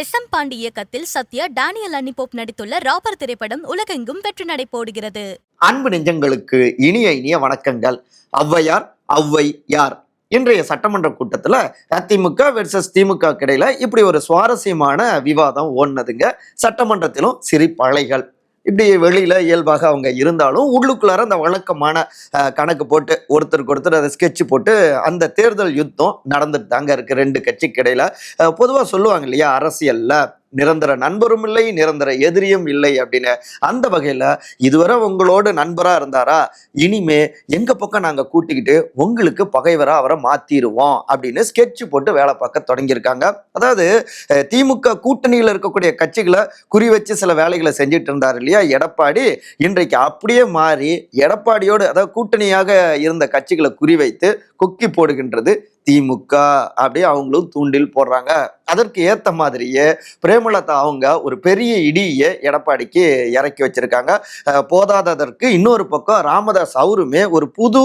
S M Pandi இயக்கத்தில் Sathya Daniel அன்னிபோப் நடித்துள்ள ராபர் திரைப்படம் உலகெங்கும் வெற்றி நடை போடுகிறது. அன்பு நெஞ்சங்களுக்கு இனிய இனிய வணக்கங்கள். ஔவையார் ஔவை யார் இன்றைய சட்டமன்ற கூட்டத்தில் அதிமுக வெர்சஸ் திமுக கிடையில இப்படி ஒரு சுவாரஸ்யமான விவாதம் ஓடினதுங்க. சட்டமன்றத்திலும் சிரிப்பலைகள் இப்படி வெளியில் இயல்பாக அவங்க இருந்தாலும் உள்ளுக்குள்ளார அந்த வழக்கமான கணக்கு போட்டு ஒருத்தருக்கு ஒருத்தர் அதை ஸ்கெட்ச் போட்டு அந்த தேர்தல் யுத்தம் நடந்துட்டு தாங்க இருக்குது ரெண்டு கட்சிக்கு இடையில். பொதுவாக சொல்லுவாங்க இல்லையா அரசியலில் நிரந்தர நண்பரும் இல்லை நிரந்தர எதிரியும் இல்லை அப்படின்னு அந்த வகையில் இதுவரை உங்களோட நண்பராக இருந்தாரா? இனிமே எங்கள் பக்கம் நாங்கள் கூட்டிக்கிட்டு உங்களுக்கு பகைவராக அவரை மாற்றிடுவோம் அப்படின்னு ஸ்கெட்ச் போட்டு வேலை பார்க்க தொடங்கியிருக்காங்க. அதாவது திமுக கூட்டணியில் இருக்கக்கூடிய கட்சிகளை குறி வச்சு சில வேலைகளை செஞ்சுட்டு இருந்தார் இல்லையா? எடப்பாடி. இன்றைக்கு அப்படியே மாறி எடப்பாடியோடு அதாவது கூட்டணியாக இருந்த கட்சிகளை குறிவைத்து கொக்கி போடுகின்றது திமுக அப்படியே அவங்களும் தூண்டில் போடுறாங்க. அதற்கு ஏற்ற மாதிரியே பிரேமலதா அவங்க ஒரு பெரிய இடியை எடப்பாடிக்கு இறக்கி வச்சிருக்காங்க. போதாததற்கு இன்னொரு பக்கம் ராமதாஸ் அவருமே ஒரு புது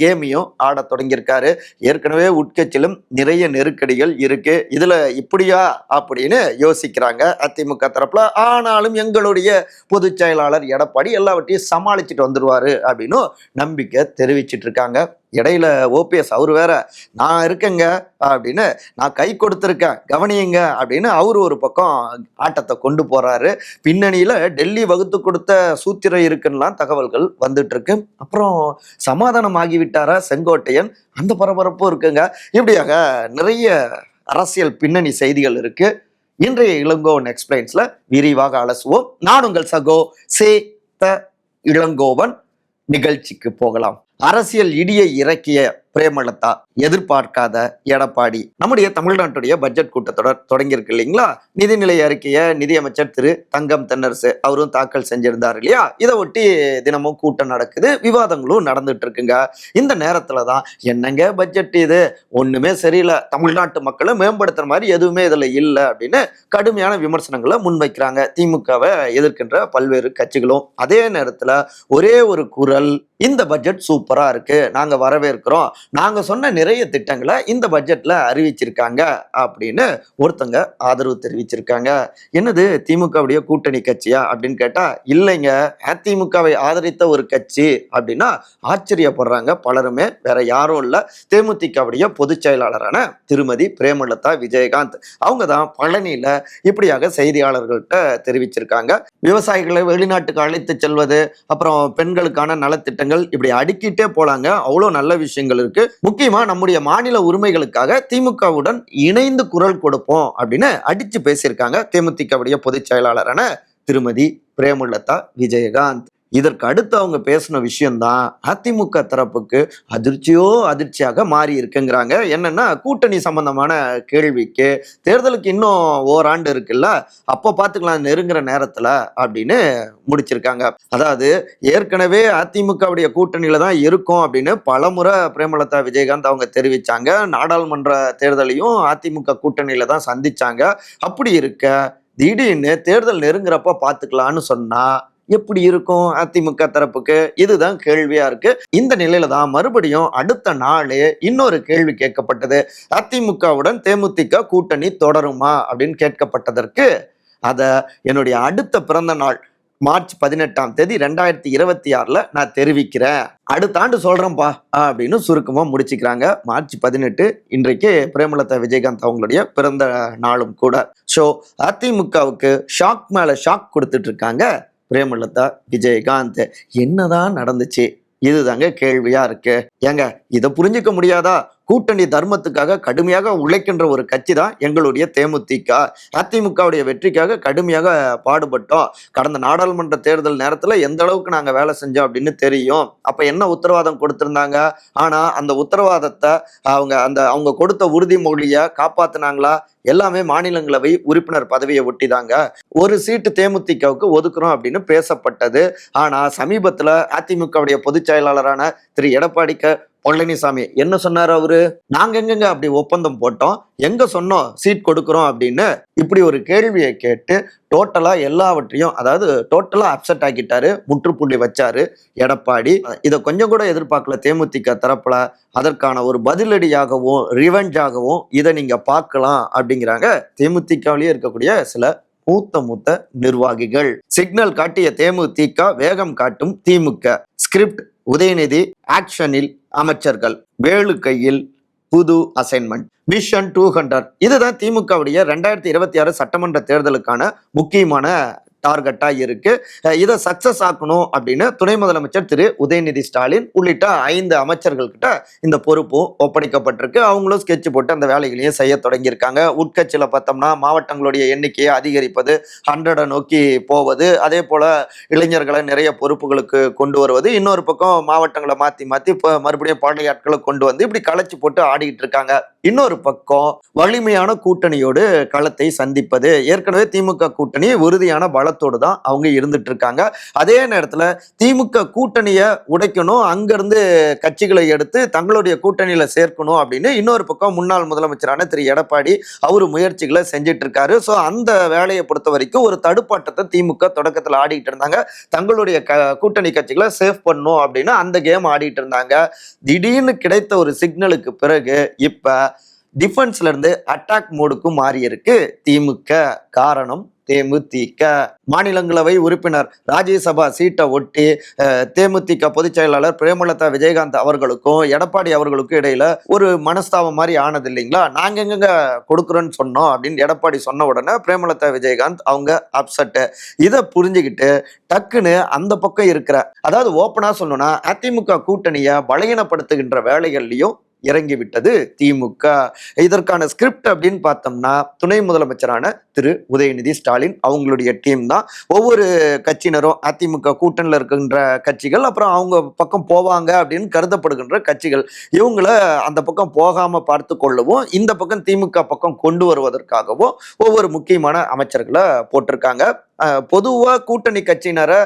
கேமையும் ஆட தொடங்கியிருக்காரு. ஏற்கனவே உட்கட்சியிலும் நிறைய நெருக்கடிகள் இருக்கு. இதுல இப்படியா அப்படின்னு யோசிக்கிறாங்க அதிமுக தரப்புல. ஆனாலும் எங்களுடைய பொதுச் செயலாளர் எடப்பாடி எல்லாவற்றையும் சமாளிச்சுட்டு வந்துருவாரு அப்படின்னு நம்பிக்கை தெரிவிச்சிட்டு இருக்காங்க. இடையில ஓபிஎஸ் அவர் வேற நான் இருக்கேங்க அப்படின்னு நான் கை கொடுத்துருக்கேன் கவனியுங்க அப்படின்னு அவர் ஒரு பக்கம் ஆட்டத்தை கொண்டு போறாரு. பின்னணியில டெல்லி வகுத்து கொடுத்த சூத்திரம் இருக்குன்னுலாம் தகவல்கள் வந்துட்டு இருக்கு அப்புறம் சமாதானம் ஆகிவிட்டாரா செங்கோட்டையன்? அந்த பரபரப்பும் இருக்குங்க. இப்படியாக நிறைய அரசியல் பின்னணி செய்திகள் இருக்கு. இன்றைய இளங்கோவன் எக்ஸ்பிளைன்ஸ்ல விரிவாக அலசுவோம். நான் உங்கள் சகோ சே த இளங்கோவன். நிகழ்ச்சிக்கு போகலாம். அரசியல் இடியை இறக்கிய பிரேமலதா எதிர்பார்க்காத எடப்பாடி. நம்முடைய தமிழ்நாட்டுடைய பட்ஜெட் கூட்டத்தொடர் தொடங்கியிருக்கு இல்லைங்களா? நிதிநிலை அறிக்கையை நிதியமைச்சர் திரு தங்கம் தென்னரசு அவரும் தாக்கல் செஞ்சிருந்தார் இல்லையா? இதை ஒட்டி தினமும் கூட்டம் நடக்குது விவாதங்களும் நடந்துட்டு இருக்குங்க. இந்த நேரத்துல தான் என்னங்க பட்ஜெட் இது? ஒண்ணுமே சரியில்லை. தமிழ்நாட்டு மக்களை மேம்படுத்துற மாதிரி எதுவுமே இதுல இல்லை அப்படின்னு கடுமையான விமர்சனங்களை முன்வைக்கிறாங்க. திமுகவை எதிர்க்கின்ற பல்வேறு கட்சிகளும் அதே நேரத்துல ஒரே ஒரு குரல் இந்த பட்ஜெட் சூப்பரா இருக்கு. நாங்க வரவேற்கிறோம். நாங்கள் சொன்ன நிறைய திட்டங்களை இந்த பட்ஜெட்டில் அறிவிச்சிருக்காங்க அப்படின்னு ஒருத்தங்க ஆதரவு தெரிவிச்சிருக்காங்க. என்னது திமுகவுடைய கூட்டணி கட்சியா அப்படின்னு கேட்டால் இல்லைங்க. அதிமுகவை ஆதரித்த ஒரு கட்சி அப்படின்னா ஆச்சரியப்படுறாங்க பலருமே. வேற யாரும் இல்லை. தேமுதிகவுடைய பொதுச் செயலாளரான திருமதி பிரேமலதா விஜயகாந்த். அவங்க தான் பழனியில் இப்படியாக செய்தியாளர்கள்ட்ட தெரிவிச்சிருக்காங்க. விவசாயிகளை வெளிநாட்டுக்கு அழைத்து செல்வது அப்புறம் பெண்களுக்கான நலத்திட்டங்கள் இப்படி அடுக்கிட்டே போலாங்க. அவ்வளோ நல்ல விஷயங்கள் இருக்கு. முக்கியமா நம்முடைய மாநில உரிமைகளுக்காக திமுகவுடன் இணைந்து குரல் கொடுப்போம் அப்படின்னு அடிச்சு பேசியிருக்காங்க. தேமுதிகவுடைய பொதுச் செயலாளரான திருமதி பிரேமலதா விஜயகாந்த். இதற்கு அடுத்து அவங்க பேசின விஷயம்தான் அதிமுக தரப்புக்கு அதிர்ச்சியோ அதிர்ச்சியாக மாறி இருக்குங்கிறாங்க. என்னன்னா கூட்டணி சம்பந்தமான கேள்விக்கு தேர்தலுக்கு இன்னும் ஓராண்டு இருக்குல்ல அப்போ பார்த்துக்கலாம் நெருங்குற நேரத்தில் அப்படின்னு முடிச்சிருக்காங்க. அதாவது ஏற்கனவே அதிமுகவுடைய கூட்டணியில தான் இருக்கும் அப்படின்னு பலமுறை பிரேமலதா விஜயகாந்த் அவங்க தெரிவிச்சாங்க. நாடாளுமன்ற தேர்தலையும் அதிமுக கூட்டணியில தான் சந்திச்சாங்க. அப்படி இருக்க திடீர்னு தேர்தல் நெருங்குறப்ப பார்த்துக்கலான்னு சொன்னா எப்படி இருக்கும் அதிமுக தரப்புக்கு? இதுதான் கேள்வியா இருக்கு. இந்த நிலையில தான் மறுபடியும் அடுத்த நாளே இன்னொரு கேள்வி கேட்கப்பட்டது. அதிமுகவுடன் தேமுதிக கூட்டணி தொடருமா அப்படின்னு கேட்கப்பட்டதற்கு அத என்னுடைய அடுத்த பிறந்த நாள் மார்ச் பதினெட்டாம் தேதி ரெண்டாயிரத்தி இருபத்தி ஆறுல நான் தெரிவிக்கிறேன். அடுத்த ஆண்டு சொல்கிறேன்ப்பா அப்படின்னு சுருக்கமா முடிச்சுக்கிறாங்க. மார்ச் பதினெட்டு இன்றைக்கு பிரேமலதா விஜயகாந்த் அவங்களுடைய பிறந்த நாளும் கூட. ஸோ அதிமுகவுக்கு ஷாக் மேல ஷாக் கொடுத்துட்டு இருக்காங்க. பிரேமலதா விஜயகாந்த் என்னதான் நடந்துச்சு? இதுதாங்க கேள்வியா இருக்கு. ஏங்க இதை புரிஞ்சுக்க முடியாதா? கூட்டணி தர்மத்துக்காக கடுமையாக உழைக்கின்ற ஒரு கட்சி தான் எங்களுடைய தேமுதிக. அதிமுகவுடைய வெற்றிக்காக கடுமையாக பாடுபட்டோம். கடந்த நாடாளுமன்ற தேர்தல் நேரத்தில் எந்த அளவுக்கு நாங்கள் வேலை செஞ்சோம் அப்படின்னு தெரியும். அப்போ என்ன உத்தரவாதம் கொடுத்துருந்தாங்க? ஆனால் அந்த உத்தரவாதத்தை அவங்க அந்த அவங்க கொடுத்த உறுதிமொழியை காப்பாத்தினாங்களா? எல்லாமே மாநிலங்களவை உறுப்பினர் பதவியை ஒட்டிதாங்க. ஒரு சீட்டு தேமுதிகவுக்கு ஒதுக்குறோம் அப்படின்னு பேசப்பட்டது. ஆனால் சமீபத்தில் அதிமுகவுடைய பொதுச் செயலாளரான திரு. எடப்பாடிக்கு பழனிசாமி என்ன சொன்னார் அவரு? நாங்க எங்கெங்க அப்படி ஒப்பந்தம் போட்டோம்? எங்க சொன்னோம்? சீட் கொடுக்குறோம் அப்படின்னு இப்படி ஒரு கேள்வியை கேட்டு டோட்டலா எல்லாவற்றையும் அதாவது டோட்டலா அப்செட் ஆக்கிட்டாரு முற்றுப்புள்ளி வச்சாரு எடப்பாடி. இதை கொஞ்சம் கூட எதிர்பார்க்கல தேமுதிக தரப்புல. அதற்கான ஒரு பதிலடியாகவும் ரிவெஞ்சாகவும் இதை நீங்க பார்க்கலாம் அப்படிங்கிறாங்க தேமுதிகவிலேயே இருக்கக்கூடிய சில மூத்த மூத்த நிர்வாகிகள். சிக்னல் காட்டிய தேமுதிக வேகம் காட்டும் திமுக. ஸ்கிரிப்ட் உதயநிதி ஆக்ஷனில் அமைச்சர்கள். வேலு கையில் புது அசைன்மெண்ட். Mission two hundred. இதுதான் திமுகவுடைய ரெண்டாயிரத்தி இருபத்தி ஆறு சட்டமன்ற தேர்தலுக்கான முக்கியமான டார்கெட்டா இருக்கு. இதை சக்சஸ் ஆக்கணும் அப்படின்னு துணை முதலமைச்சர் திரு உதயநிதி ஸ்டாலின் உள்ளிட்ட ஐந்து அமைச்சர்கள் கிட்ட இந்த பொறுப்பும் ஒப்படைக்கப்பட்டிருக்கு. அவங்களும் ஸ்கெட்ச் போட்டு அந்த வேலைகளையும் செய்ய தொடங்கியிருக்காங்க. உட்கட்சியில் பார்த்தோம்னா மாவட்டங்களுடைய எண்ணிக்கையை அதிகரிப்பது ஹண்ட்ரடை நோக்கி போவது அதே போல இளைஞர்களை நிறைய பொறுப்புகளுக்கு கொண்டு வருவது இன்னொரு பக்கம் மாவட்டங்களை மாற்றி மாற்றி இப்போ மறுபடியும் பாண்டியாட்களை கொண்டு வந்து இப்படி களைச்சி போட்டு ஆடிக்கிட்டு இருக்காங்க. இன்னொரு பக்கம் வலிமையான கூட்டணியோடு களத்தை சந்திப்பது. ஏற்கனவே திமுக கூட்டணி உறுதியான பலத்தோடு தான் அவங்க இருந்துட்டு இருக்காங்க அதே நேரத்தில் திமுக கூட்டணியை உடைக்கணும் அங்கிருந்து கட்சிகளை எடுத்து தங்களுடைய கூட்டணியில சேர்க்கணும் அப்படின்னு இன்னொரு பக்கம் முன்னாள் முதலமைச்சரான திரு. எடப்பாடி அவர் முயற்சிகளை செஞ்சிட்டு இருக்காரு ஸோ அந்த வேலையை பொறுத்த வரைக்கும் ஒரு தடுப்பாட்டத்தை திமுக தொடக்கத்தில் ஆடிட்டு இருந்தாங்க. தங்களுடைய க கூட்டணி கட்சிகளை சேவ் பண்ணும் அப்படின்னு அந்த கேம் ஆடிட்டு இருந்தாங்க. திடீர்னு கிடைத்த ஒரு சிக்னலுக்கு பிறகு இப்போ டிஃபென்ஸ்ல இருந்து அட்டாக் மோடுக்கு மாறியிருக்கு திமுக காரணம் தேமுதிக. மாநிலங்களவை உறுப்பினர் ராஜ்யசபா சீட்டை ஒட்டி தேமுதிக பொதுச் செயலாளர் பிரேமலதா விஜயகாந்த் அவர்களுக்கும் எடப்பாடி அவர்களுக்கும் இடையில ஒரு மனஸ்தாபம் மாதிரி ஆனது இல்லைங்களா? நாங்க எங்கெங்க கொடுக்குறோன்னு சொன்னோம் அப்படின்னு எடப்பாடி சொன்ன உடனே பிரேமலதா விஜயகாந்த் அவங்க அப்செட்டு இதை புரிஞ்சுக்கிட்டு டக்குன்னு அந்த பக்கம் இருக்கிற அதாவது ஓப்பனா சொல்லணும்னா அதிமுக கூட்டணியை பலகீனப்படுத்துகின்ற வேலைகள்லையும் இறங்கிவிட்டது திமுக. இதற்கான ஸ்கிரிப்ட் அப்படின்னு பார்த்தோம்னா துணை முதலமைச்சரான திரு. உதயநிதி ஸ்டாலின் அவங்களுடைய டீம் தான். ஒவ்வொரு கட்சியினரும் அதிமுக கூட்டணியில் இருக்கின்ற கட்சிகள் அப்புறம் அவங்க பக்கம் போவாங்க அப்படின்னு கருதப்படுகின்ற கட்சிகள். இவங்கள அந்த பக்கம் போகாம பார்த்து கொள்ளவும் இந்த பக்கம் திமுக பக்கம் கொண்டு வருவதற்காகவும் ஒவ்வொரு முக்கியமான அமைச்சர்களை போட்டிருக்காங்க. பொதுவாக கூட்டணி கட்சியினரை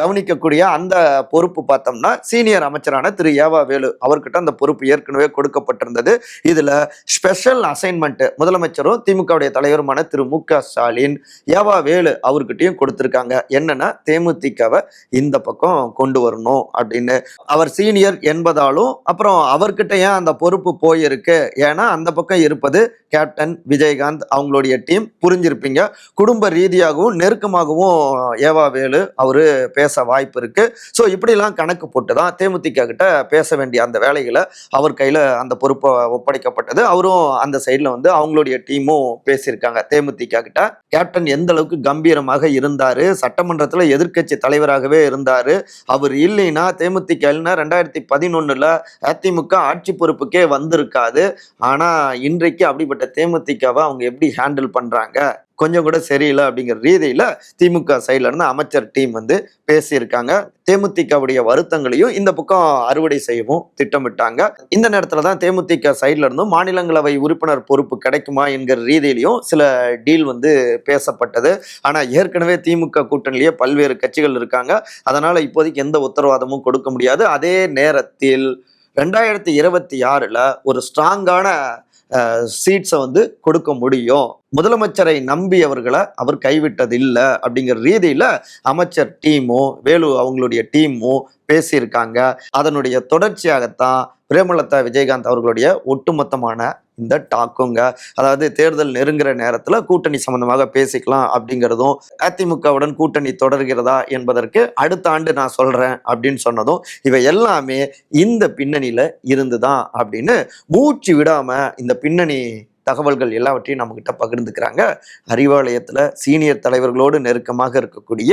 கவனிக்கக்கூடிய அந்த பொறுப்பு பார்த்தோம்னா சீனியர் அமைச்சரான திரு. ஏவா வேலு அவர்கிட்ட அந்த பொறுப்பு ஏற்கனவே கொடுக்கப்பட்டிருந்தது. இதில் ஸ்பெஷல் அசைன்மெண்ட்டு முதலமைச்சரும் திமுகவுடைய தலைவருமான திரு. மு. க. ஸ்டாலின் ஏவா வேலு அவர்கிட்டையும் கொடுத்துருக்காங்க. என்னன்னா தேமுதிகவை இந்த பக்கம் கொண்டு வரணும் அப்படின்னு. அவர் சீனியர் என்பதாலும் அப்புறம் அவர்கிட்ட ஏன் அந்த பொறுப்பு போயிருக்கு? ஏன்னா அந்த பக்கம் இருப்பது கேப்டன் விஜயகாந்த் அவங்களுடைய டீம். புரிஞ்சிருப்பீங்க. குடும்ப ரீதியாகவும் நெருக்கமாகவும் ஏவா வேலு அவர் பேச வாய்ப்பு இருக்குது ஸோ இப்படிலாம் கணக்கு போட்டு தான் தேமுதிக கிட்ட பேச வேண்டிய அந்த வேலைகளை அவர் கையில் அந்த பொறுப்பை ஒப்படைக்கப்பட்டது. அவரும் அந்த சைடில் வந்து அவங்களுடைய டீமும் பேசியிருக்காங்க. தேமுதிக கிட்ட கேப்டன் எந்த அளவுக்கு கம்பீரமாக இருந்தார் சட்டமன்றத்தில் எதிர்க்கட்சி தலைவராகவே இருந்தார் அவர் இல்லைன்னா தேமுதிக இல்லைன்னா ரெண்டாயிரத்தி பதினொன்றில் அதிமுக ஆட்சி பொறுப்புக்கே வந்திருக்காது. ஆனால் இன்றைக்கு அப்படிப்பட்ட தேமுதிகவை அவங்க எப்படி ஹேண்டில் பண்ணுறாங்க கொஞ்சம் கூட சரியில்லை அப்படிங்கிற ரீதியில் திமுக சைட்ல இருந்து அமைச்சர் டீம் வந்து பேசியிருக்காங்க. தேமுதிகவுடைய வருத்தங்களையும் இந்த பக்கம் அறுவடை செய்யவும் திட்டமிட்டாங்க. இந்த நேரத்தில் தான் தேமுதிக சைட்ல இருந்தும் மாநிலங்களவை உறுப்பினர் பொறுப்பு கிடைக்குமா என்கிற ரீதியிலையும் சில டீல் வந்து பேசப்பட்டது. ஆனால் ஏற்கனவே திமுக கூட்டணியிலேயே பல்வேறு கட்சிகள் இருக்காங்க. அதனால இப்போதைக்கு எந்த உத்தரவாதமும் கொடுக்க முடியாது. அதே நேரத்தில் ரெண்டாயிரத்தி இருபத்தி ஆறில் ஒரு ஸ்ட்ராங்கான சீட்ஸை வந்து கொடுக்க முடியும். முதலமைச்சரை நம்பியவர்களை அவர் கைவிட்டது இல்லை அப்படிங்கிற ரீதியில் அமைச்சர் டீமும் வேலு அவங்களுடைய டீமும் பேசியிருக்காங்க. அதனுடைய தொடர்ச்சியாகத்தான் பிரேமலதா விஜயகாந்த் அவர்களுடைய ஒட்டுமொத்தமான இந்த டாக்குங்க. அதாவது தேர்தல் நெருங்குற நேரத்தில் கூட்டணி சம்பந்தமாக பேசிக்கலாம் அப்படிங்கிறதும் அதிமுகவுடன் கூட்டணி தொடர்கிறதா என்பதற்கு அடுத்த ஆண்டு நான் சொல்கிறேன் அப்படின்னு சொன்னதும் இவை எல்லாமே இந்த பின்னணியில இருந்துதான் அப்படின்னு மூச்சு விடாமல் இந்த பின்னணி தகவல்கள் எல்லாவற்றையும் நம்மகிட்ட பகிர்ந்துக்கிறாங்க. அறிவாலயத்தில் சீனியர் தலைவர்களோடு நெருக்கமாக இருக்கக்கூடிய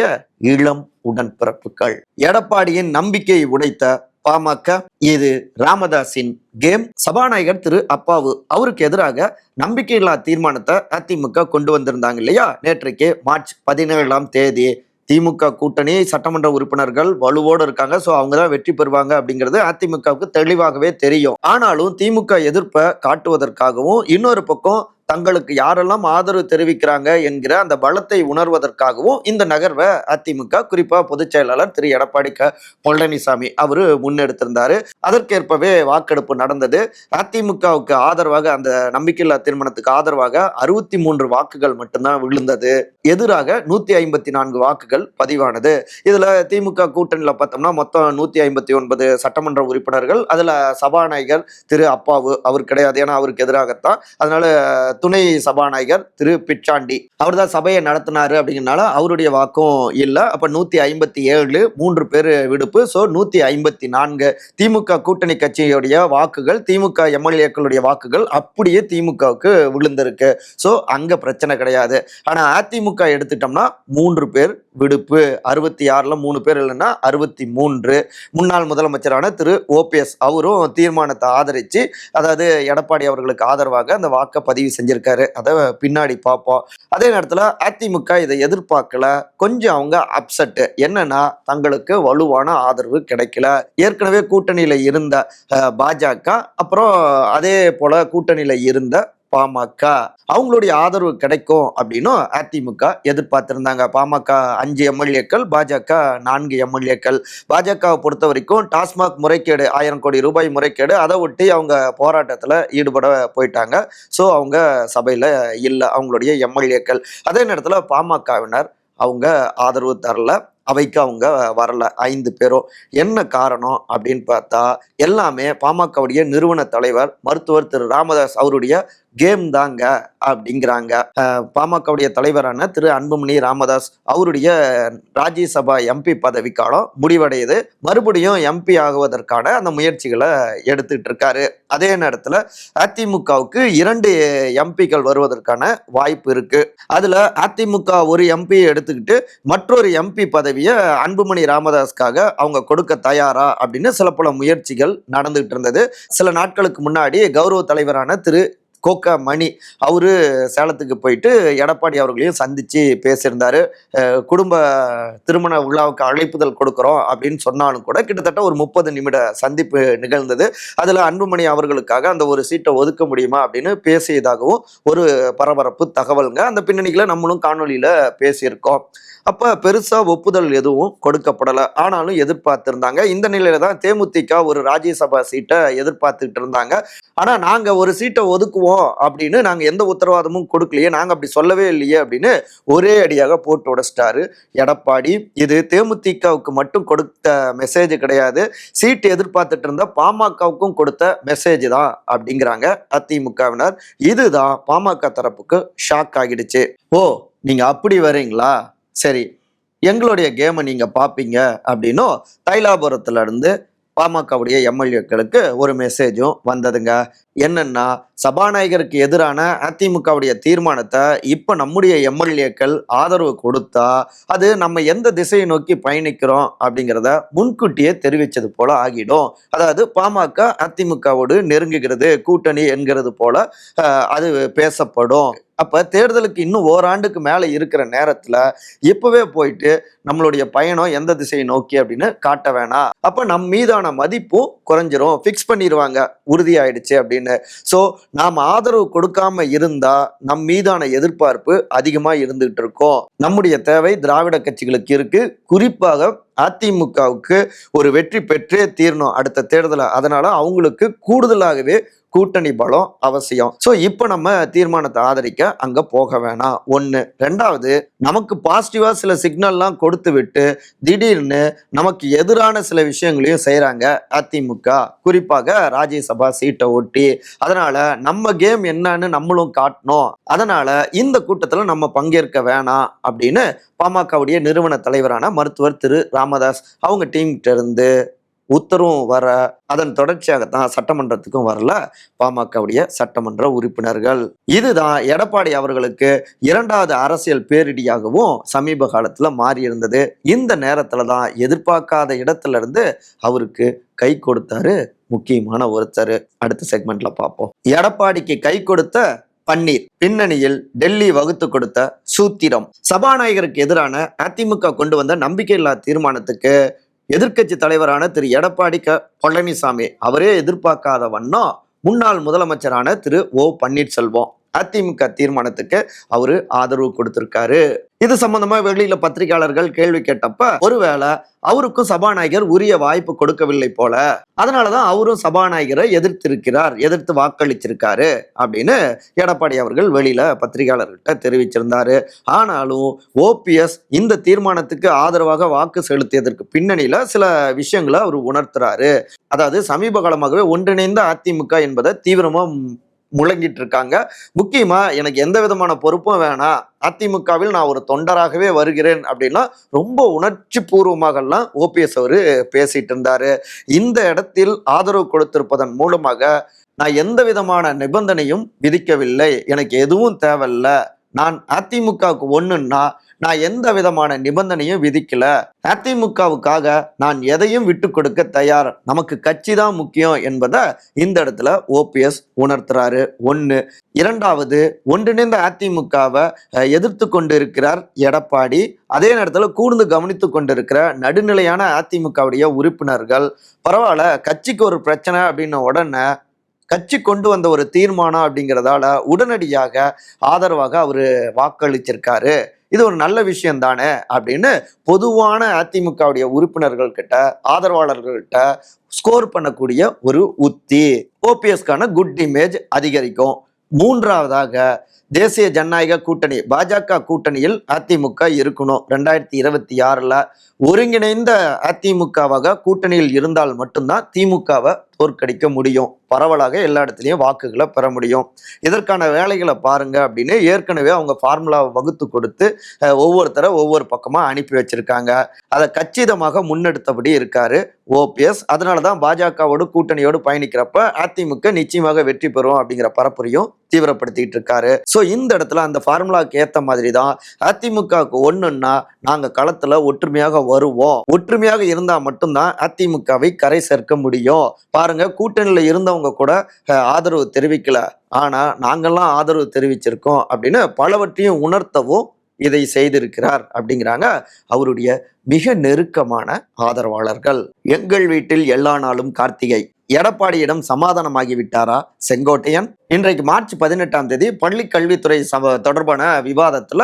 இளம் உடன்பிறப்புகள். எடப்பாடியின் நம்பிக்கையை உடைத்த பாமக இது ராமதாஸின் கேம். சபாநாயகர் திரு அப்பாவு அவருக்கு எதிராக நம்பிக்கையில்லா தீர்மானத்தை அதிமுக கொண்டு வந்திருந்தாங்க இல்லையா? நேற்றைக்கு மார்ச் பதினேழாம் தேதி திமுக கூட்டணி சட்டமன்ற உறுப்பினர்கள் வலுவோடு இருக்காங்க. ஸோ அவங்க தான் வெற்றி பெறுவாங்க அப்படிங்கிறது அதிமுகவுக்கு தெளிவாகவே தெரியும். ஆனாலும் திமுக எதிர்ப்பை காட்டுவதற்காகவும் இன்னொரு பக்கம் தங்களுக்கு யாரெல்லாம் ஆதரவு தெரிவிக்கிறாங்க என்கிற அந்த பலத்தை உணர்வதற்காகவும் இந்த நகர்வை அதிமுக குறிப்பாக பொதுச் செயலாளர் திரு. எடப்பாடி க. பழனிசாமி அவர் முன்னெடுத்திருந்தார். அதற்கேற்பவே வாக்கெடுப்பு நடந்தது. அதிமுகவுக்கு ஆதரவாக அந்த நம்பிக்கையில்லா திருமணத்துக்கு ஆதரவாக அறுபத்தி மூன்று வாக்குகள் மட்டும்தான் விழுந்தது. எதிராக நூற்றி ஐம்பத்தி நான்கு வாக்குகள் பதிவானது. இதில் திமுக கூட்டணியில் பார்த்தோம்னா மொத்தம் நூற்றி ஐம்பத்தி ஒன்பது சட்டமன்ற உறுப்பினர்கள் அதில் சபாநாயகர் திரு. அப்பாவு அவர் கிடையாது. ஏன்னா அவருக்கு எதிராகத்தான். அதனால துணை சபாநாயகர் திரு பிச்சாண்டி. அவர் தான் சபையை நடத்தினாரு அப்படிங்கிறனால அவருடைய வாக்கும் இல்லை. அப்போ நூற்றி ஐம்பத்தி ஏழு மூன்று பேர் விடுப்பு. ஸோ நூற்றி ஐம்பத்தி நான்கு திமுக கூட்டணி கட்சியுடைய வாக்குகள் திமுக எம்எல்ஏக்களுடைய வாக்குகள் அப்படியே திமுகவுக்கு விழுந்திருக்கு. ஸோ அங்கே பிரச்சனை கிடையாது. ஆனால் அதிமுக எடுத்துட்டோம்னா மூன்று பேர் விடுப்பு. அறுபத்தி ஆறில் மூணு பேர் இல்லைன்னா அறுபத்தி மூன்று. முன்னாள் முதலமைச்சரான திரு ஓபிஎஸ் அவரும் தீர்மானத்தை ஆதரித்து அதாவது எடப்பாடி அவர்களுக்கு ஆதரவாக அந்த வாக்கை பதிவு செஞ்சிருக்காரு. அதை பின்னாடி பார்ப்போம் அதே நேரத்தில் அதிமுக இதை எதிர்பார்க்கல. கொஞ்சம் அவங்க அப்செட்டு என்னன்னா தங்களுக்கு வலுவான ஆதரவு கிடைக்கல. ஏற்கனவே கூட்டணியில் இருந்த பாஜக அப்புறம் அதே போல கூட்டணியில் இருந்த பாமக அவங்களுடைய ஆதரவு கிடைக்கும் அப்படின்னும் அதிமுக எதிர்பார்த்திருந்தாங்க. பாமக அஞ்சு எம்எல்ஏக்கள் பாஜக நான்கு எம்எல்ஏக்கள். பாஜகவை பொறுத்த வரைக்கும் டாஸ்மாக் முறைகேடு ஆயிரம் கோடி ரூபாய் முறைகேடு அதை ஒட்டி அவங்க போராட்டத்தில் ஈடுபட போயிட்டாங்க. ஸோ அவங்க சபையில் இல்லை அவங்களுடைய எம்எல்ஏக்கள். அதே நேரத்தில் பாமகவினர் அவங்க ஆதரவு தரல. அவைக்கு அவங்க வரல ஐந்து பேரும். என்ன காரணம் அப்படின்னு பார்த்தா எல்லாமே பாமகவுடைய நிறுவன தலைவர் மருத்துவர் திரு. ராமதாஸ் அவருடைய கேம் தாங்க அப்படிங்கிறாங்க. பாமகவுடைய தலைவரான திரு அன்புமணி ராமதாஸ் அவருடைய ராஜ்யசபா எம்பி பதவி காலம் முடிவடையுது. மறுபடியும் எம்பி ஆகுவதற்கான அந்த முயற்சிகளை எடுத்துட்டு இருக்காரு. அதே நேரத்தில் அதிமுகவுக்கு இரண்டு எம்பிக்கள் வருவதற்கான வாய்ப்பு இருக்கு. அதுல அதிமுக ஒரு எம்பி எடுத்துக்கிட்டு மற்றொரு எம்பி பதவியை அன்புமணி ராமதாஸ்க்காக அவங்க கொடுக்க தயாரா அப்படின்னு சில பல முயற்சிகள் நடந்துகிட்டு இருந்தது. சில நாட்களுக்கு முன்னாடி கௌரவ தலைவரான திரு கோக்கா மணி அவர் சேலத்துக்கு போயிட்டு எடப்பாடி அவர்களையும் சந்தித்து பேசியிருந்தார். குடும்ப திருமண விழாவுக்கு அழைப்புதல் கொடுக்குறோம் அப்படின்னு சொன்னாலும் கூட கிட்டத்தட்ட ஒரு முப்பது நிமிட சந்திப்பு நிகழ்ந்தது. அதில் அன்புமணி அவர்களுக்காக அந்த ஒரு சீட்டை ஒதுக்க முடியுமா அப்படின்னு பேசியதாகவும் ஒரு பரபரப்பு தகவலுங்க. அந்த பின்னணிகளை நம்மளும் காணொலியில் பேசியிருக்கோம். அப்போ பெருசாக ஒப்புதல் எதுவும் கொடுக்கப்படலை. ஆனாலும் எதிர்பார்த்துருந்தாங்க. இந்த நிலையில தான் தேமுதிக ஒரு ராஜ்யசபா சீட்டை எதிர்பார்த்துக்கிட்டு இருந்தாங்க. ஆனால் நாங்கள் ஒரு சீட்டை ஒதுக்குவோம் அப்படின்னு நாங்கள் எந்த உத்தரவாதமும் கொடுக்கலையே நாங்கள் அப்படி சொல்லவே இல்லையே அப்படின்னு ஒரே அடியாக போட்டு உடைச்சிட்டாரு எடப்பாடி. இது தேமுதிகவுக்கு மட்டும் கொடுத்த மெசேஜ் கிடையாது. சீட்டு எதிர்பார்த்துட்டு இருந்த பாமகவுக்கும் கொடுத்த மெசேஜ் தான் அப்படிங்கிறாங்க அதிமுகவினர். இதுதான் பாமக தரப்புக்கு ஷாக் ஆகிடுச்சு. ஓ நீங்க அப்படி வரீங்களா சரி எங்களுடைய கேமை நீங்கள் பார்ப்பீங்க அப்படின்னும் தைலாபுரத்துல இருந்து பாமகவுடைய எம்எல்ஏக்களுக்கு ஒரு மெசேஜும் வந்ததுங்க. என்னன்னா சபாநாயகருக்கு எதிரான அதிமுகவுடைய தீர்மானத்தை இப்போ நம்முடைய எம்எல்ஏக்கள் ஆதரவு கொடுத்தா அது நம்ம எந்த திசையை நோக்கி பயணிக்கிறோம் அப்படிங்கிறத முன்கூட்டியே தெரிவித்தது போல ஆகிடும். அதாவது பாமக அதிமுகவோடு நெருங்குகிறது கூட்டணி என்கிறது போல அது பேசப்படும். அப்போ தேர்தலுக்கு இன்னும் ஓராண்டுக்கு மேலே இருக்கிற நேரத்தில் இப்போவே போயிட்டு நம்மளுடைய பயணம் எந்த திசையை நோக்கி அப்படின்னு காட்ட வேணாம். அப்போ நம் மீதான மதிப்பும் குறைஞ்சிரும். ஃபிக்ஸ் பண்ணிடுவாங்க உறுதியாயிடுச்சு அப்படின்னு ஸோ நாம் ஆதரவு கொடுக்காம இருந்தா நம் மீதான எதிர்பார்ப்பு அதிகமா இருந்துகிட்டு இருக்கும். நம்முடைய தேவை திராவிட கட்சிகளுக்கு இருக்கு. குறிப்பாக அதிமுகவுக்கு ஒரு வெற்றி பெற்றே தீரணும் அடுத்த தேர்தலை. அதனால அவங்களுக்கு கூடுதலாகவே கூட்டணி பலம் அவசியம். ஸோ இப்போ நம்ம தீர்மானத்தை ஆதரிக்க அங்கே போக வேணாம். ஒன்று ரெண்டாவது நமக்கு பாசிட்டிவாக சில சிக்னல்லாம் கொடுத்து விட்டு திடீர்னு நமக்கு எதிரான சில விஷயங்களையும் செய்கிறாங்க அதிமுக. குறிப்பாக ராஜ்யசபா சீட்டை ஒட்டி. அதனால் நம்ம கேம் என்னன்னு நம்மளும் காட்டணும். அதனால் இந்த கூட்டத்தில் நம்ம பங்கேற்க வேணாம் அப்படின்னு பாமகவுடைய நிறுவன தலைவரான மருத்துவர் திரு ராமதாஸ் அவங்க டீம்கிட்ட இருந்து உத்தரவும் வர அதன் தொடர்ச்சியாகத்தான் சட்டமன்றத்துக்கும் வரல. பாமகவுடைய சட்டமன்ற உறுப்பினர்கள். இதுதான் எடப்பாடி அவர்களுக்கு இரண்டாவது அரசியல் பேரிடியாகவும் சமீப காலத்தில் மாறி இருந்தது இந்த நேரத்துல தான் எதிர்பார்க்காத இடத்துல இருந்து அவருக்கு கை கொடுத்தாரு முக்கியமான ஒருத்தர். அடுத்த செக்மெண்ட்ல பார்ப்போம். எடப்பாடிக்கு கை கொடுத்த பன்னீர் பின்னணியில் டெல்லி வகுத்து கொடுத்த சூத்திரம். சபாநாயகருக்கு எதிரான அதிமுக கொண்டு வந்த நம்பிக்கையில்லா தீர்மானத்துக்கு எதிர்க்கட்சி தலைவரான திரு எடப்பாடி க பழனிசாமி. அவரே எதிர்பார்க்காத வண்ணம் முன்னாள் முதலமைச்சரான திரு ஓ பன்னீர்செல்வம். அதிமுக தீர்மானத்துக்கு அவரு ஆதரவு கொடுத்திருக்காரு. இது சம்பந்தமா வெளியில பத்திரிகையாளர்கள் கேள்வி கேட்டப்ப ஒருவேளை அவருக்கும் சபாநாயகர் உரிய வாய்ப்பு கொடுக்கவில்லை போல அதனாலதான் அவரும் சபாநாயகரை எதிர்த்திருக்கிறார் எதிர்த்து வாக்களிச்சிருக்காரு அப்படின்னு எடப்பாடி அவர்கள் வெளியில பத்திரிகையாளர்கிட்ட தெரிவிச்சிருந்தாரு. ஆனாலும் ஓபிஎஸ் இந்த தீர்மானத்துக்கு ஆதரவாக வாக்கு செலுத்தியதற்கு பின்னணியில சில விஷயங்களை அவர் உணர்த்துறாரு. அதாவது சமீப காலமாகவே ஒன்றிணைந்த அதிமுக என்பதை தீவிரமா முழங்கிட்டு இருக்காங்க முக்கியமா எனக்கு எந்த விதமான பொறுப்பும் வேணாம் அதிமுகவில் நான் ஒரு தொண்டராகவே வருகிறேன் அப்படின்னா ரொம்ப உணர்ச்சி பூர்வமாகலாம் ஓபிஎஸ் அவரு பேசிட்டு இருந்தாரு இந்த இடத்தில் ஆதரவு கொடுத்திருப்பதன் மூலமாக நான் எந்த விதமான நிபந்தனையும் விதிக்கவில்லை. எனக்கு எதுவும் தேவையில்ல. நான் அதிமுகவுக்கு ஒன்றுன்னா நான் எந்த விதமான நிபந்தனையும் விதிக்கல. அதிமுகவுக்காக நான் எதையும் விட்டு கொடுக்க தயார். நமக்கு கட்சி தான் முக்கியம் என்பதை இந்த இடத்துல ஓபிஎஸ் உணர்த்துறாரு. ஒன்று இரண்டாவது ஒன்றிணைந்த அதிமுகவை எதிர்த்து கொண்டு இருக்கிறார் எடப்பாடி. அதே நேரத்தில் கூர்ந்து கவனித்து கொண்டிருக்கிற நடுநிலையான அதிமுகவுடைய உறுப்பினர்கள் பரவாயில்ல கட்சிக்கு ஒரு பிரச்சனை அப்படின்ன உடனே கட்சி கொண்டு வந்த ஒரு தீர்மானம் அப்படிங்கிறதால உடனடியாக ஆதரவாக அவர் வாக்களிச்சிருக்காரு. இது ஒரு நல்ல விஷயம் தானே அப்படின்னு பொதுவான அதிமுகவுடைய உறுப்பினர்கள்கிட்ட ஆதரவாளர்கள்கிட்ட ஸ்கோர் பண்ணக்கூடிய ஒரு உத்தி. ஓபிஎஸ்க்கான குட் இமேஜ் அதிகரிக்கும். மூன்றாவதாக தேசிய ஜனநாயக கூட்டணி பாஜக கூட்டணியில் அதிமுக இருக்கணும். ரெண்டாயிரத்தி இருபத்தி ஆறில் ஒருங்கிணைந்த அதிமுகவாக கூட்டணியில் இருந்தால் மட்டும்தான் திமுகவை தோற்கடிக்க முடியும். பரவலாக எல்லா இடத்துலையும் வாக்குகளை பெற முடியும். இதற்கான வேலைகளை பாருங்க அப்படின்னு ஏற்கனவே அவங்க ஃபார்முலாவை வகுத்து கொடுத்து ஒவ்வொருத்தரை ஒவ்வொரு பக்கமாக அனுப்பி வச்சிருக்காங்க. அதை கச்சிதமாக முன்னெடுத்தபடி இருக்காரு ஓபிஎஸ். அதனால தான் பாஜகவோடு கூட்டணியோடு பயணிக்கிறப்ப அதிமுக நிச்சயமாக வெற்றி பெறும் அப்படிங்கிற பரப்புரையும் தீவிரப்படுத்திட்டு இருக்காரு. ஸோ இந்த இடத்துல அந்த ஃபார்முலாவுக்கு ஏற்ற மாதிரி தான் அதிமுகவுக்கு ஒன்றுன்னா நாங்கள் களத்தில் ஒற்றுமையாக வருவோம். ஒற்றுமையாக இருந்தால் மட்டும்தான் அதிமுகவை கரை சேர்க்க முடியும். பாருங்க கூட்டணியில் இருந்தவங்க கூட ஆதரவு தெரிவிக்கல. ஆனால் நாங்கெல்லாம் ஆதரவு தெரிவிச்சிருக்கோம் அப்படின்னு பலவற்றையும் உணர்த்தவும் இதை செய்திருக்கிறார் அப்படிங்கிறாங்க அவருடைய மிக நெருக்கமான ஆதரவாளர்கள். எங்கள் வீட்டில் எல்லா நாளும் கார்த்திகை. எடப்பாடியிடம் சமாதானமாகி விட்டாரா செங்கோட்டையன்? இன்றைக்கு மார்ச் பதினெட்டாம் தேதி பள்ளி கல்வித்துறை தொடர்பான விவாதத்துல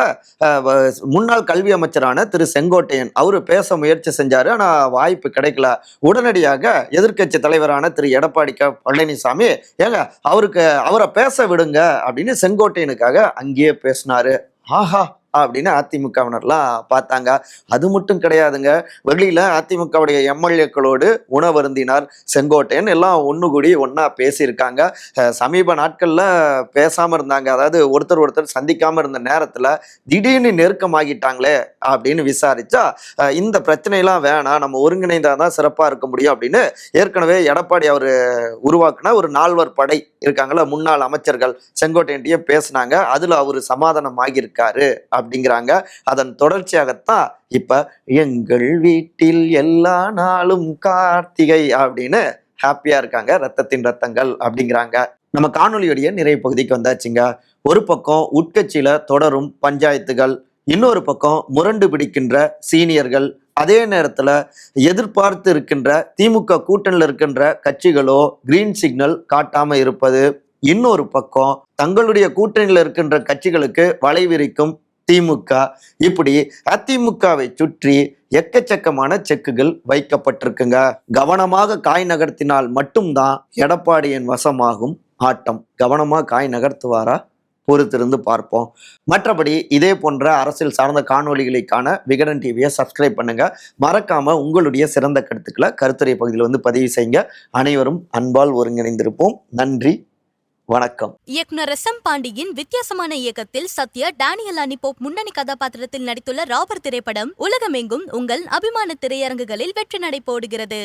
முன்னாள் கல்வி அமைச்சரான திரு செங்கோட்டையன் அவரு பேச முயற்சி செஞ்சாரு. ஆனா வாய்ப்பு கிடைக்கல. உடனடியாக எதிர்க்கட்சி தலைவரான திரு எடப்பாடி க பழனிசாமி ஏங்க அவருக்கு அவரை பேச விடுங்க அப்படின்னு செங்கோட்டையனுக்காக அங்கேயே பேசினாரு. ஆஹா! அப்படின்னு அதிமுகவினர்லாம் பார்த்தாங்க. அது மட்டும் கிடையாதுங்க. வெளியில அதிமுகவுடைய எம்எல்ஏக்களோடு உணவருந்தினார் செங்கோட்டையன். எல்லாம் ஒன்று கூடி ஒன்றா பேசியிருக்காங்க சமீப நாட்கள்ல பேசாம இருந்தாங்க. அதாவது ஒருத்தர் ஒருத்தர் சந்திக்காம இருந்த நேரத்துல திடீர்னு நெருக்கமாகிட்டாங்களே அப்படின்னு விசாரிச்சா இந்த பிரச்சனையெல்லாம் வேணாம் நம்ம ஒருங்கிணைந்தாதான் சிறப்பா இருக்க முடியும் அப்படின்னு ஏற்கனவே எடப்பாடி அவர் உருவாக்குன ஒரு நால்வர் படை இருக்காங்களா முன்னாள் அமைச்சர்கள் செங்கோட்டையன்ட்டையே பேசினாங்க. அதுல அவர் சமாதானம் ஆகியிருக்காரு அப்படிங்கிறாங்க. அதன் தொடர்ச்சியாகத்தான் இப்ப எங்கள் வீட்டில் எல்லா நாளும் கார்த்திகை அப்படின்னு ஹாப்பியா இருக்காங்க. ரத்தத்தின் ரத்தங்கள் அப்படிங்கிறாங்க. நம்ம காணொலியுடைய நிறைய பகுதிக்கு வந்தாச்சுங்க. ஒரு பக்கம் உட்கட்சியில தொடரும் பஞ்சாயத்துகள் இன்னொரு பக்கம் முரண்டு பிடிக்கின்ற சீனியர்கள் அதே நேரத்தில் எதிர்பார்த்து இருக்கின்ற திமுக கூட்டணியில் இருக்கின்ற கட்சிகளோ கிரீன் சிக்னல் காட்டாமல் இருப்பது இன்னொரு பக்கம் தங்களுடைய கூட்டணியில் இருக்கின்ற கட்சிகளுக்கு வலைவிரிக்கும் திமுக. இப்படி அதிமுகவை சுற்றி எக்கச்சக்கமான செக்குகள் வைக்கப்பட்டிருக்குங்க. கவனமாக காய் நகர்த்தினால் மட்டும்தான் எடப்பாடியின் வசமாகும் ஆட்டம். கவனமாக காய் நகர்த்துவாரா? பொறுத்திருந்து பார்ப்போம். மற்றபடி இதே போன்ற அரசியல் சார்ந்த காணொலிகளுக்கான விகடன் டிவியை சப்ஸ்கிரைப் பண்ணுங்க. மறக்காம உங்களுடைய சிறந்த கருத்துக்களை கருத்துரை பகுதியில் வந்து பதிவு செய்யுங்க. அனைவரும் அன்பால் ஒருங்கிணைந்திருப்போம். நன்றி. வணக்கம். இயக்குனர் எஸ் எம் பாண்டியின் வித்தியாசமான இயக்கத்தில் சத்யா டேனியல் அனிபோப் முன்னணி கதாபாத்திரத்தில் நடித்துள்ள ராபர் திரைப்படம் உலகமெங்கும் உங்கள் அபிமான திரையரங்குகளில் வெற்றி நடை போடுகிறது.